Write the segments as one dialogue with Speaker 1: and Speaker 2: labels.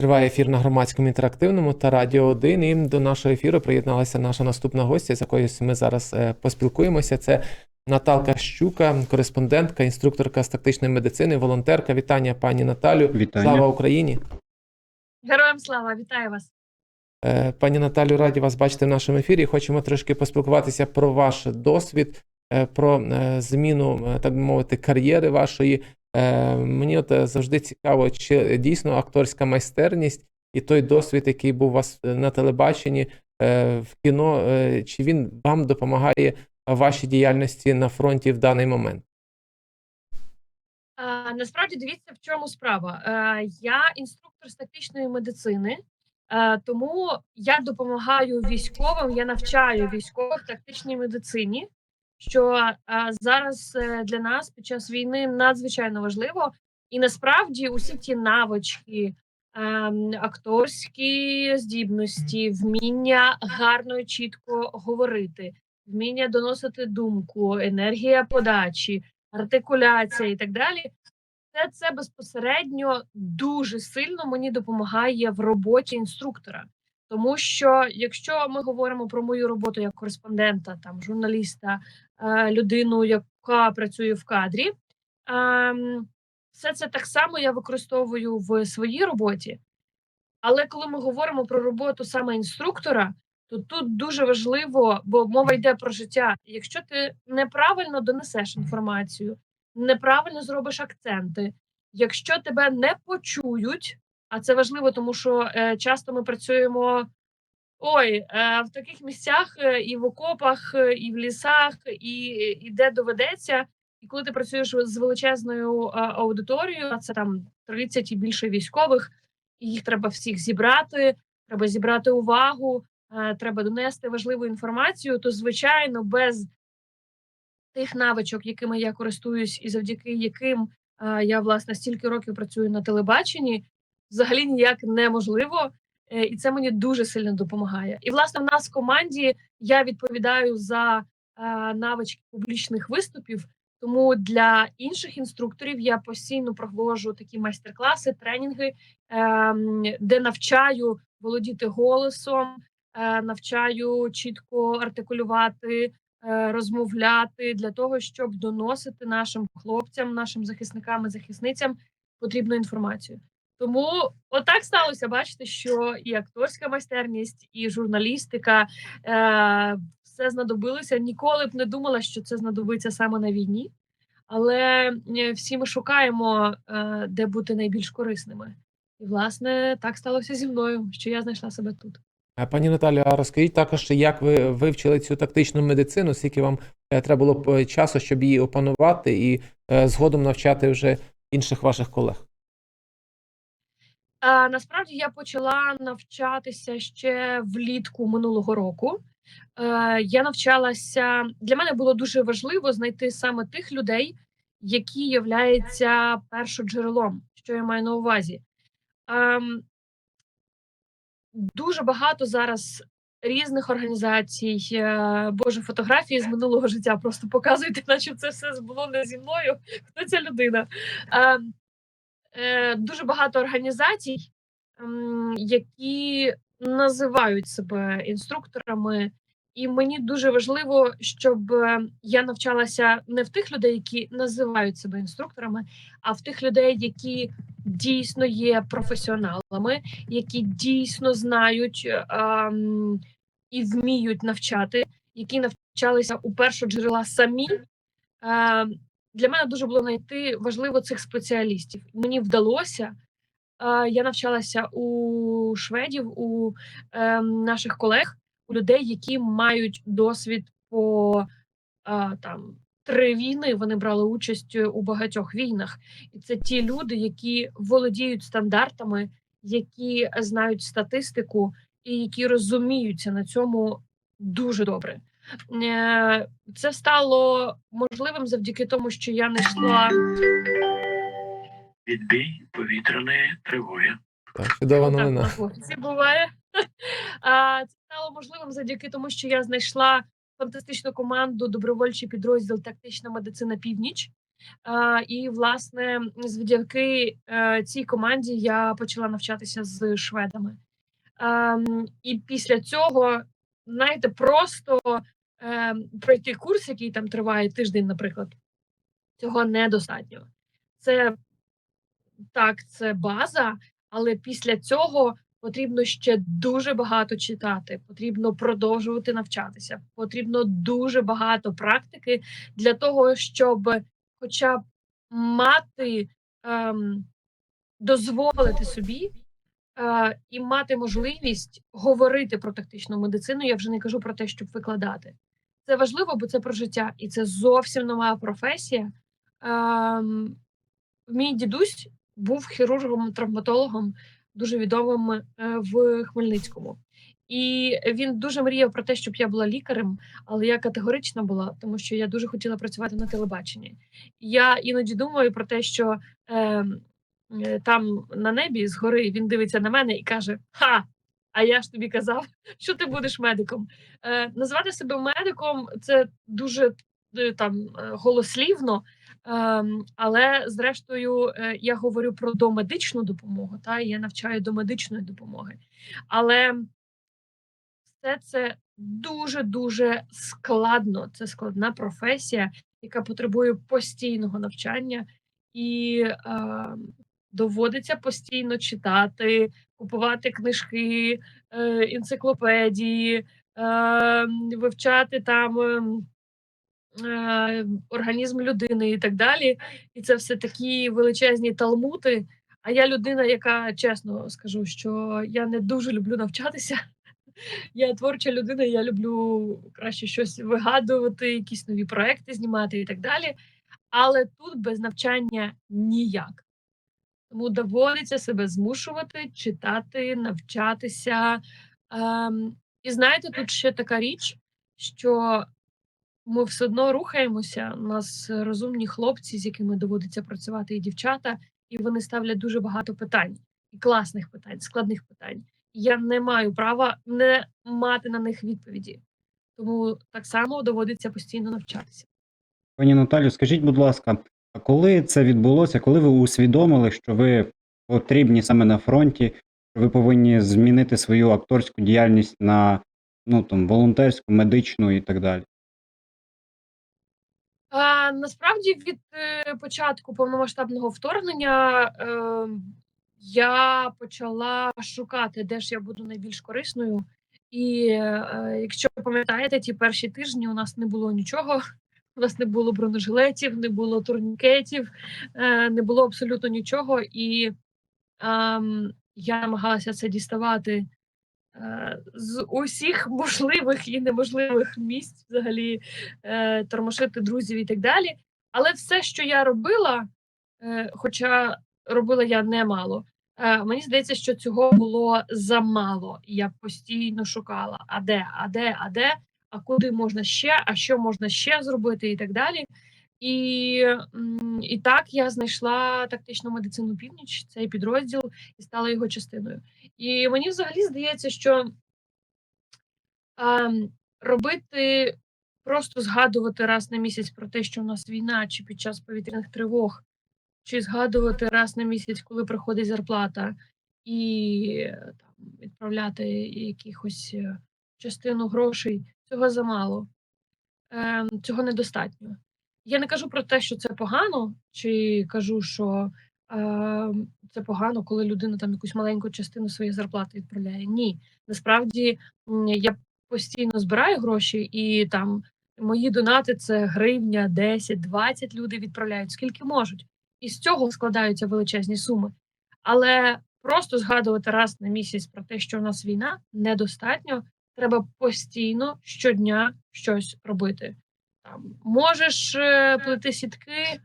Speaker 1: Триває ефір на громадському інтерактивному та Радіо 1. І до нашого ефіру приєдналася наша наступна гостя, з якою ми зараз е, поспілкуємося. Це Наталка Щука, кореспондентка, інструкторка з тактичної медицини, волонтерка. Вітання, пані Наталю.
Speaker 2: Вітання.
Speaker 1: Слава Україні!
Speaker 3: Героям слава, вітаю вас.
Speaker 1: Е, Пані Наталю, раді вас бачити в нашому ефірі. Хочемо трошки поспілкуватися про ваш досвід, про е, зміну, е, так би мовити, кар'єри вашої. Е, Мені от е, завжди цікаво, чи дійсно акторська майстерність і той досвід, який був у вас е, на телебаченні е, в кіно, е, чи він вам допомагає вашій діяльності на фронті в даний момент?
Speaker 3: Насправді дивіться, в чому справа. Е, я інструктор з тактичної медицини, е, тому я допомагаю військовим, я навчаю військових тактичній медицині, що зараз е, для нас під час війни надзвичайно важливо. І насправді усі ті навички, ем, акторські здібності, вміння гарно і чітко говорити, вміння доносити думку, енергія подачі, артикуляція і так далі. Все це безпосередньо дуже сильно мені допомагає в роботі інструктора. Тому що якщо ми говоримо про мою роботу як кореспондента, там журналіста, е, людину, яка працює в кадрі, ем, все це так само я використовую в своїй роботі. Але коли ми говоримо про роботу саме інструктора, то тут дуже важливо, бо мова йде про життя. Якщо ти неправильно донесеш інформацію, неправильно зробиш акценти, якщо тебе не почують, а це важливо, тому що е, часто ми працюємо ой, е, в таких місцях е, і в окопах, е, і в лісах, і, і де доведеться. І коли ти працюєш з величезною е, аудиторією, а це там 30 і більше військових, і їх треба всіх зібрати, треба зібрати увагу, е, треба донести важливу інформацію, то звичайно, без тих навичок, якими я користуюсь, і завдяки яким е, я власне стільки років працюю на телебаченні, взагалі ніяк неможливо. Е, І це мені дуже сильно допомагає. І власне в нас в команді я відповідаю за е, навички публічних виступів. Тому для інших інструкторів я постійно проводжу такі майстер-класи, тренінги, ем, де навчаю володіти голосом, е, навчаю чітко артикулювати, розмовляти для того, щоб доносити нашим хлопцям, нашим захисникам і захисницям потрібну інформацію. Тому отак сталося. Бачите, що і акторська майстерність, і журналістика е, все знадобилося. Ніколи б не думала, що це знадобиться саме на війні. Але е, всі ми шукаємо, е, де бути найбільш корисними. І, власне, так сталося зі мною, що я знайшла себе тут.
Speaker 1: Пані Наталю, а розкажіть також, як ви вивчили цю тактичну медицину, скільки вам е, треба було е, часу, щоб її опанувати і згодом навчати вже інших ваших колег?
Speaker 3: Насправді я почала навчатися ще влітку минулого року. Е, я навчалася для мене було дуже важливо знайти саме тих людей, які являються першоджерелом. Що я маю на увазі? Ем, дуже багато зараз різних організацій. е, Боже, фотографії з минулого життя просто показуєте, наче це все було не зі мною. Хто ця людина? Е, дуже багато організацій, які називають себе інструкторами, і мені дуже важливо, щоб е, я навчалася не в тих людей, які називають себе інструкторами, а в тих людей, які дійсно є професіоналами, які дійсно знають е, і вміють навчати, які навчалися у першого джерела самі. Для мене дуже було знайти важливо цих спеціалістів. Мені вдалося. Я навчалася у шведів, у е, наших колег, у людей, які мають досвід по там три війни. Вони брали участь у багатьох війнах, і це ті люди, які володіють стандартами, які знають статистику і які розуміються на цьому дуже добре. Е, Це стало можливим завдяки тому, що я не йшла.
Speaker 4: Відбій повітряної тривоги.
Speaker 1: Так, чудова новина.
Speaker 3: на буває. А, Це стало можливим завдяки тому, що я знайшла фантастичну команду, добровольчий підрозділ Тактична медицина Північ. І, власне, завдяки е, цій команді я почала навчатися з шведами. Ем, і після цього, знаєте, просто ем, пройти курс, який там триває тиждень, наприклад, цього недостатньо. Це так, це база, але після цього потрібно ще дуже багато читати, потрібно продовжувати навчатися, потрібно дуже багато практики для того, щоб хоча б мати, ем, дозволити собі е, і мати можливість говорити про тактичну медицину. Я вже не кажу про те, щоб викладати. Це важливо, бо це про життя, і це зовсім нова професія. Ем, мій дідусь був хірургом-травматологом, дуже відомим е, в Хмельницькому. І він дуже мріяв про те, щоб я була лікарем, але я категорична була, тому що я дуже хотіла працювати на телебаченні. Я іноді думаю про те, що е, е, там на небі згори він дивиться на мене і каже: Ха! А я ж тобі казав, що ти будеш медиком. Е, назвати себе медиком це дуже е, там е, голослівно, Ем, але зрештою е, я говорю про домедичну допомогу, та я навчаю до медичної допомоги. Але все це дуже дуже складно. Це складна професія, яка потребує постійного навчання, і е, доводиться постійно читати, купувати книжки, е, енциклопедії, е, вивчати там. е, організм людини і так далі. І це все такі величезні талмути. А я людина, яка чесно скажу, що я не дуже люблю навчатися. Я творча людина, я люблю краще щось вигадувати, якісь нові проекти знімати і так далі. Але тут без навчання ніяк. Тому доводиться себе змушувати, читати, навчатися. Ем, і знаєте, тут ще така річ, що ми все одно рухаємося. У нас розумні хлопці, з якими доводиться працювати, і дівчата, і вони ставлять дуже багато питань, і класних питань, складних питань. Я не маю права не мати на них відповіді. Тому так само доводиться постійно навчатися.
Speaker 2: Пані Наталю, скажіть, будь ласка, коли це відбулося, коли ви усвідомили, що ви потрібні саме на фронті, що ви повинні змінити свою акторську діяльність на ну там волонтерську, медичну і так далі?
Speaker 3: А, насправді від е, початку повномасштабного вторгнення е, я почала шукати, де ж я буду найбільш корисною. І е, якщо ви пам'ятаєте, ті перші тижні у нас не було нічого. У нас не було бронежилетів, не було турнікетів, е, не було абсолютно нічого. І ем, я намагалася це діставати е, з усіх можливих і неможливих місць, взагалі е, тормошити друзів і так далі. Але все, що я робила, е, хоча робила я немало, е, мені здається, що цього було замало. Я постійно шукала: а де, а де, а де, а куди можна ще, а що можна ще зробити, і так далі. І, і так я знайшла тактичну медицину північ, цей підрозділ, і стала його частиною. І мені взагалі здається, що ем, робити, просто згадувати раз на місяць про те, що у нас війна, чи під час повітряних тривог, чи згадувати раз на місяць, коли приходить зарплата, і е, там, відправляти якихось е, частину грошей, цього замало, ем, цього недостатньо. Я не кажу про те, що це погано, чи кажу, що е, це погано, коли людина там якусь маленьку частину своєї зарплати відправляє. Ні, насправді я постійно збираю гроші, і там мої донати це гривня, 10, 20 люди відправляють, скільки можуть. І з цього складаються величезні суми. Але просто згадувати раз на місяць про те, що у нас війна, недостатньо. Треба постійно щодня щось робити. Там можеш е, плести сітки,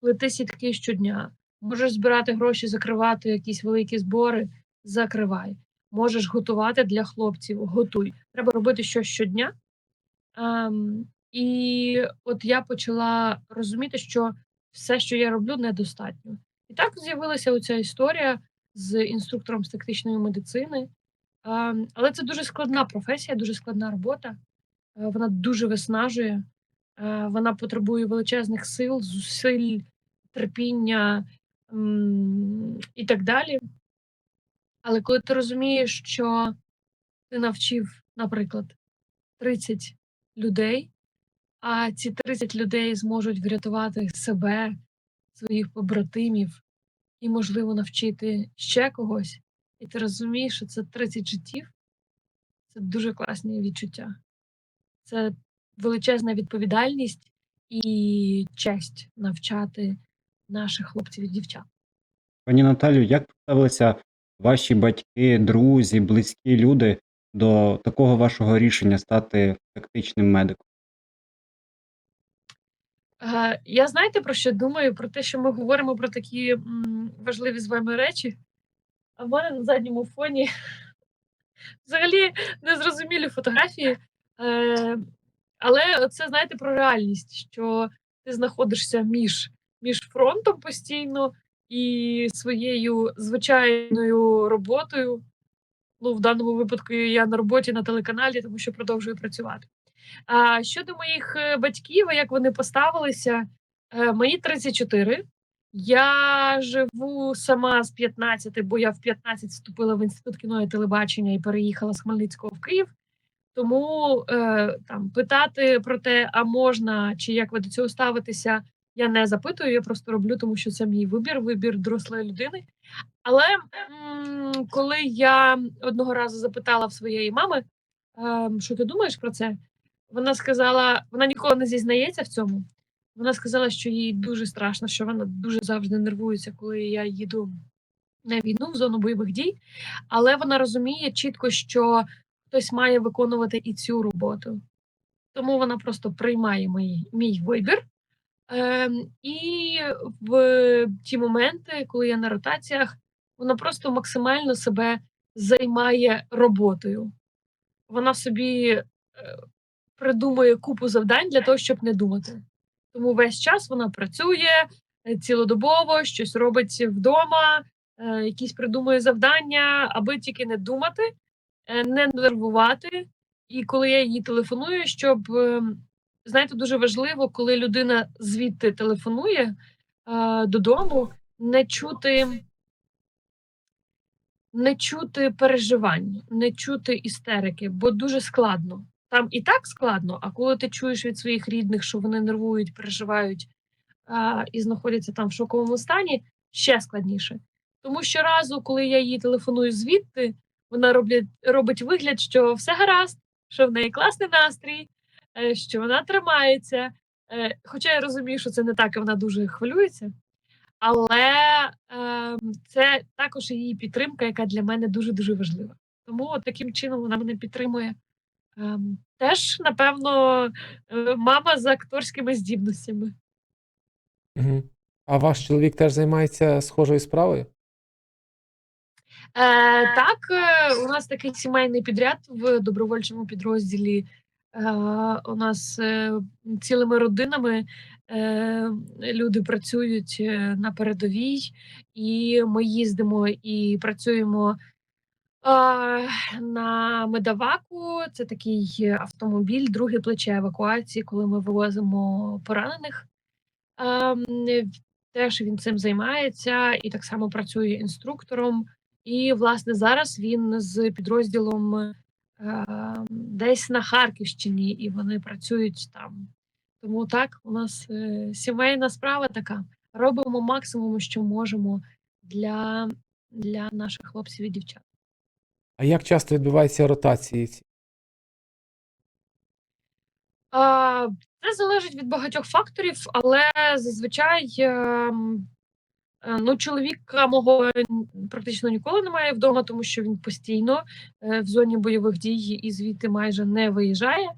Speaker 3: плети сітки щодня. Можеш збирати гроші, закривати якісь великі збори, закривай. Можеш готувати для хлопців, готуй. Треба робити щось щодня. Ем, і от я почала розуміти, що все, що я роблю, недостатньо. І так з'явилася оця історія з інструктором з тактичної медицини. Ем, але це дуже складна професія, дуже складна робота. вона дуже виснажує, е, вона потребує величезних сил, зусиль, терпіння, і так далі. Але коли ти розумієш, що ти навчив, наприклад, 30 людей, а ці 30 людей зможуть врятувати себе, своїх побратимів і, можливо, навчити ще когось, і ти розумієш, що це 30 життів, це дуже класні відчуття. Це величезна відповідальність і честь навчати наших хлопців і дівчат.
Speaker 2: Пані Наталю, як поставилися ваші батьки, друзі, близькі люди до такого вашого рішення стати тактичним медиком?
Speaker 3: Е, я знаєте, про що думаю? Про те, що ми говоримо про такі важливі з вами речі. А в мене на задньому фоні взагалі незрозумілі фотографії. Е, але це, знаєте, про реальність, що ти знаходишся між, між фронтом постійно і своєю звичайною роботою. Ну, в даному випадку я на роботі на телеканалі, тому що продовжую працювати. А щодо моїх е, батьків, як вони поставилися, е, мені 34. Я живу сама з 15, бо я в 15 вступила в інститут кіно і телебачення і переїхала з Хмельницького в Київ. Тому е, там питати про те, а можна чи як ви до цього ставитеся, я не запитую. Я просто роблю, тому що це мій вибір, вибір дорослої людини. Але м, коли я одного разу запитала в своєї мами, е, що ти думаєш про це, вона сказала, вона ніколи не зізнається в цьому. Вона сказала, що їй дуже страшно, що вона дуже завжди нервується, коли я їду на війну в зону бойових дій. Але вона розуміє чітко, що хтось має виконувати і цю роботу. Тому вона просто приймає мій, мій вибір. Ем, і в ті моменти, коли я на ротаціях, вона просто максимально себе займає роботою. Вона собі е, придумує купу завдань для того, щоб не думати. Тому весь час вона працює е, цілодобово, щось робить вдома, е, якісь придумує завдання, аби тільки не думати, е, не нервувати. І коли я їй телефоную, щоб е, знаєте, дуже важливо, коли людина звідти телефонує додому, не чути. Не чути переживань, не чути істерики, бо дуже складно. Там і так складно, а коли ти чуєш від своїх рідних, що вони нервують, переживають а, і знаходяться там в шоковому стані, ще складніше. Тому щоразу, коли я їй телефоную звідти, вона роблять, робить вигляд, що все гаразд, що в неї класний настрій, е, що вона тримається. Е, Хоча я розумію, що це не так, і вона дуже хвилюється. Але е, це також її підтримка, яка для мене дуже дуже важлива. Тому от таким чином вона мене підтримує. Ем, теж, напевно, е, мама з акторськими здібностями.
Speaker 1: Угу. А ваш чоловік теж займається схожою справою?
Speaker 3: Е, так, е, у нас такий сімейний підряд в добровольчому підрозділі. Е, у нас е, цілими родинами е, люди працюють е, на передовій, і ми їздимо і працюємо на медаваку. Це такий автомобіль, друге плече евакуації, коли ми вивозимо поранених. Ем, Теж він цим займається і так само працює інструктором. І, власне, зараз він з підрозділом е, десь на Харківщині, і вони працюють там. Тому так, у нас е, сімейна справа така. Робимо максимум, що можемо для, для наших хлопців і дівчат.
Speaker 1: А як часто відбуваються ротації? ці?
Speaker 3: Це залежить від багатьох факторів, але зазвичай ем, е, ну, чоловіка мого практично ніколи немає вдома, тому що він постійно е, в зоні бойових дій і звідти майже не виїжджає.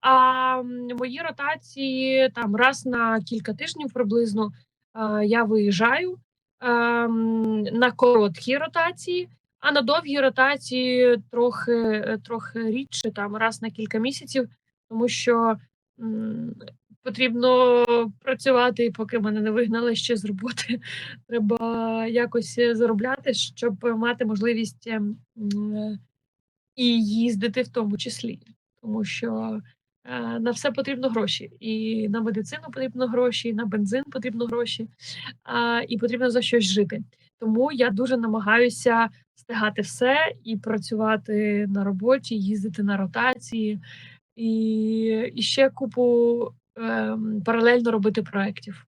Speaker 3: А мої ротації там раз на кілька тижнів приблизно е, я виїжджаю ем, на короткі ротації, а на довгі ротації трохи, е, трохи рідше, там раз на кілька місяців, тому що м, потрібно працювати, поки мене не вигнали ще з роботи. Треба якось е, заробляти, щоб мати можливість ем, м, і їздити в тому числі. Тому що Е, на все потрібно гроші. І на медицину потрібно гроші, і на бензин потрібно гроші, а, і потрібно за щось жити. Тому я дуже намагаюся встигати все і працювати на роботі, їздити на ротації, і, і ще купу ем, паралельно робити проєктів.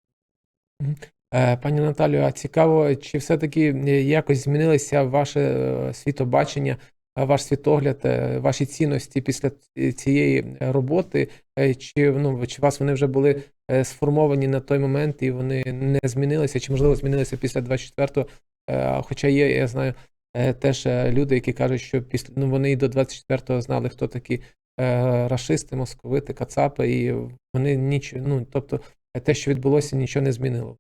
Speaker 1: Е, Пані Наталю, а цікаво, чи все-таки е, якось змінилося ваше е, світобачення, е, ваш світогляд, е, ваші цінності після цієї роботи? Е, Чи, ну, чи вас вони вже були е, сформовані на той момент і вони не змінилися, чи можливо змінилися після 24-го? Е, Хоча є, я знаю, е, теж е, люди, які кажуть, що після ну вони і до 24-го знали, хто такі е, рашисти, московити, кацапи, і вони нічого, ну тобто е, те, що відбулося, нічого не змінило.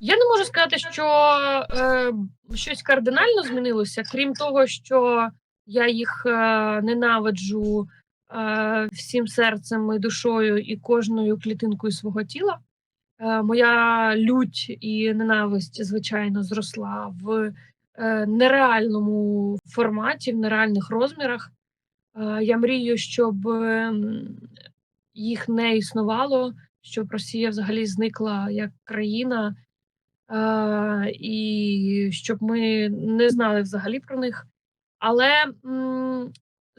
Speaker 3: Я не можу сказати, що е, щось кардинально змінилося, крім того, що я їх е, ненавиджу е, всім серцем і душою і кожною клітинкою свого тіла. Е, моя лють і ненависть, звичайно, зросла в е, нереальному форматі, в нереальних розмірах. Е, я мрію, щоб ем, їх не існувало, щоб Росія взагалі зникла як країна. Е, і щоб ми не знали взагалі про них. Але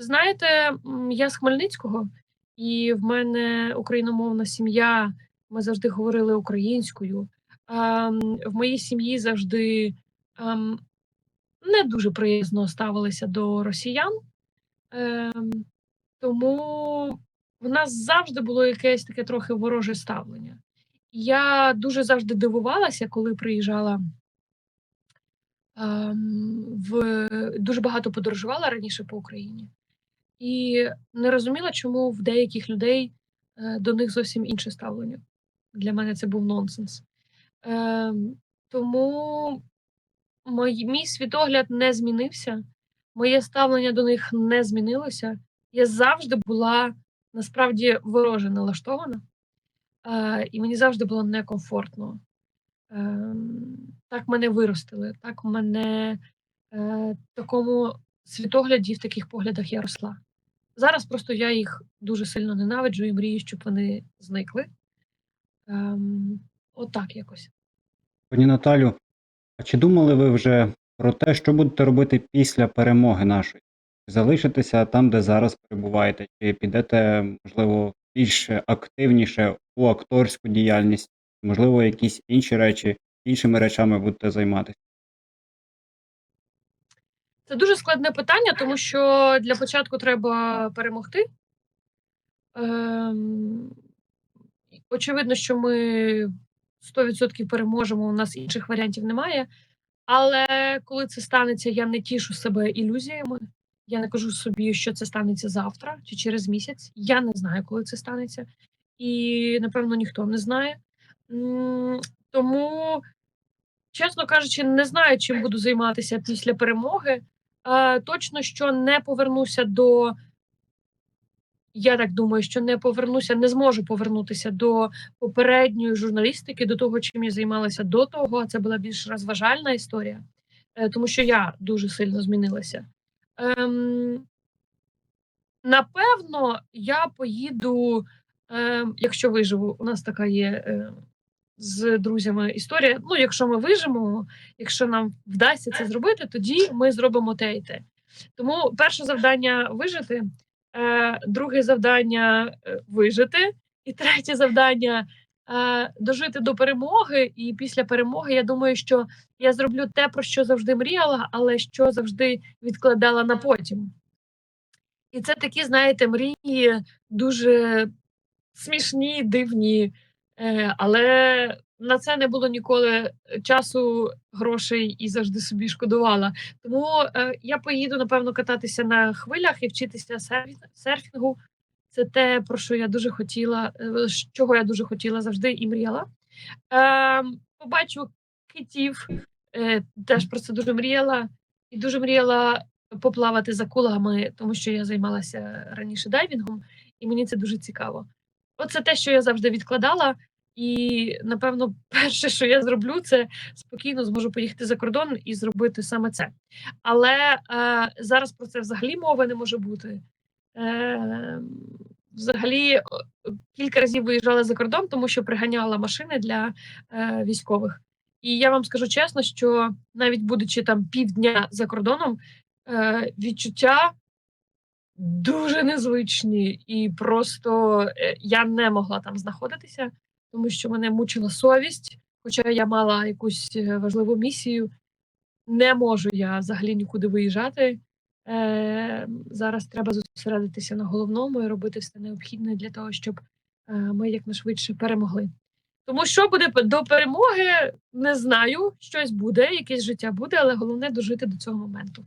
Speaker 3: знаєте, я з Хмельницького, і в мене україномовна сім'я. Ми завжди говорили українською. Ем, в моїй сім'ї завжди ем, не дуже приязно ставилися до росіян. Ем, тому в нас завжди було якесь таке трохи вороже ставлення. Я дуже завжди дивувалася, коли приїжджала ем, в дуже багато подорожувала раніше по Україні, і не розуміла, чому в деяких людей е, до них зовсім інше ставлення. Для мене це був нонсенс. Ем, тому мій, мій світогляд не змінився, моє ставлення до них не змінилося. Я завжди була насправді вороже налаштована. Е, і мені завжди було некомфортно. Ем, так мене виростили, так мене е, в такому світогляді, в таких поглядах я росла. Зараз просто я їх дуже сильно ненавиджу і мрію, щоб вони зникли. Ем, отак якось.
Speaker 2: Пані Наталю, а чи думали ви вже про те, що будете робити після перемоги нашої? Залишитеся там, де зараз перебуваєте, чи підете, можливо, більш активніше у акторську діяльність, можливо, якісь інші речі, іншими речами будете займатися?
Speaker 3: Це дуже складне питання, тому що для початку треба перемогти. Ем, очевидно, що ми 100% переможемо, у нас інших варіантів немає. Але коли це станеться, я не тішу себе ілюзіями. Я не кажу собі, що це станеться завтра чи через місяць. Я не знаю, коли це станеться, і напевно ніхто не знає. Тому, чесно кажучи, не знаю, чим буду займатися після перемоги. Е, Точно, що не повернуся до. Я так думаю, що не повернуся, не зможу повернутися до попередньої журналістики, до того, чим я займалася до того. Це була більш розважальна історія, е, тому що я дуже сильно змінилася. Ем, напевно, я поїду, ем, якщо виживу. У нас така є е, з друзями історія. Ну, якщо ми виживемо, якщо нам вдасться це зробити, тоді ми зробимо те і те. Тому перше завдання вижити, е, друге завдання е, вижити, і третє завдання е, дожити до перемоги. І після перемоги я думаю, що я зроблю те, про що завжди мріяла, але що завжди відкладала на потім. І це такі, знаєте, мрії дуже смішні, дивні, але на це не було ніколи часу, грошей і завжди собі шкодувала. Тому е, я поїду, напевно, кататися на хвилях і вчитися серфінгу. Це те, про що я дуже хотіла, е, чого я дуже хотіла завжди і мріяла. Е, побачу китів, е, теж про це дуже мріяла. І дуже мріяла поплавати за кулами, тому що я займалася раніше дайвінгом, і мені це дуже цікаво. Оце те, що я завжди відкладала. І напевно, перше, що я зроблю, це спокійно зможу поїхати за кордон і зробити саме це. Але е, зараз про це взагалі мови не може бути. Е, взагалі, кілька разів виїжджала за кордон, тому що приганяла машини для е, військових. І я вам скажу чесно, що навіть будучи там півдня за кордоном, е, відчуття дуже незвичні, і просто е, я не могла там знаходитися, тому що мене мучила совість, хоча я мала якусь е, важливу місію. Не можу я взагалі нікуди виїжджати. Е, зараз треба зосередитися на головному і робити все необхідне для того, щоб е, ми якнайшвидше перемогли. Тому що буде до перемоги, не знаю, щось буде, якесь життя буде, але головне дожити до цього моменту.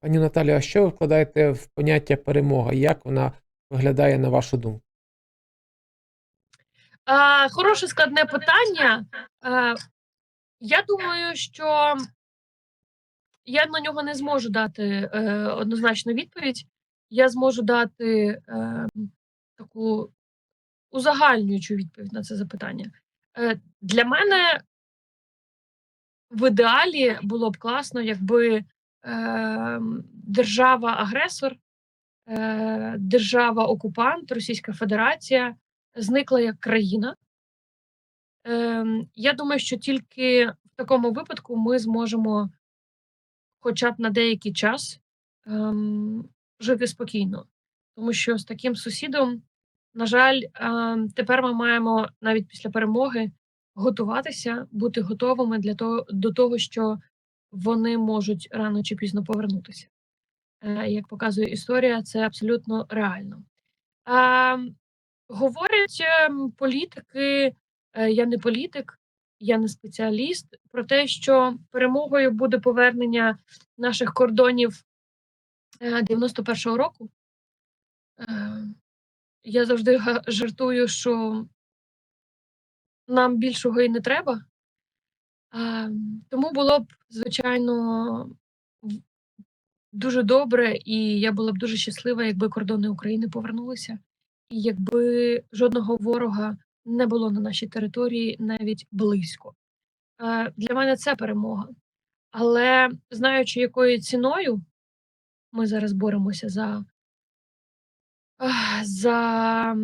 Speaker 1: Пані Наталію, а що ви вкладаєте в поняття перемога? Як вона виглядає на вашу думку?
Speaker 3: А, хороше складне питання. А, я думаю, що я на нього не зможу дати е, однозначну відповідь. Я зможу дати е, таку узагальнюючу відповідь на це запитання. Е, для мене в ідеалі було б класно, якби е, держава-агресор, е, держава-окупант, Російська Федерація зникла як країна. Ем, я думаю, що тільки в такому випадку ми зможемо, хоча б на деякий час, ем, жити спокійно. Тому що з таким сусідом, на жаль, ем, тепер ми маємо навіть після перемоги готуватися, бути готовими для того, до того, що вони можуть рано чи пізно повернутися. Е, як показує історія, це абсолютно реально. А, говорять ем, політики, е, я не політик, я не спеціаліст, про те, що перемогою буде повернення наших кордонів е, 91-го року. Е, я завжди жартую, що нам більшого і не треба. Тому було б, звичайно, дуже добре, і я була б дуже щаслива, якби кордони України повернулися, якби жодного ворога не було на нашій території навіть близько. Е, Для мене це перемога. Але знаючи, якою ціною ми зараз боремося за, за,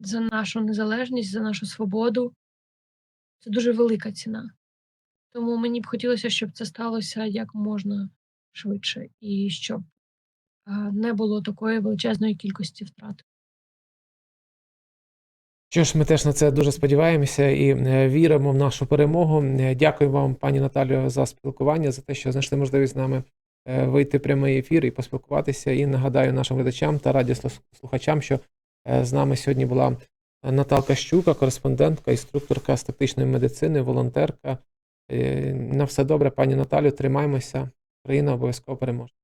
Speaker 3: за нашу незалежність, за нашу свободу, це дуже велика ціна. Тому мені б хотілося, щоб це сталося як можна швидше, і щоб е, не було такої величезної кількості втрат.
Speaker 1: Що ж, ми теж на це дуже сподіваємося і е, віримо в нашу перемогу. Е, Дякую вам, пані Наталію, за спілкування, за те, що знайшли можливість з нами е, вийти в прямий ефір і поспілкуватися. І нагадаю нашим глядачам та радіослухачам, що з нами сьогодні була Наталка Щука, кореспондентка, інструкторка з тактичної медицини, волонтерка. На все добре, пані Наталю, тримаймося. Країна обов'язково переможе.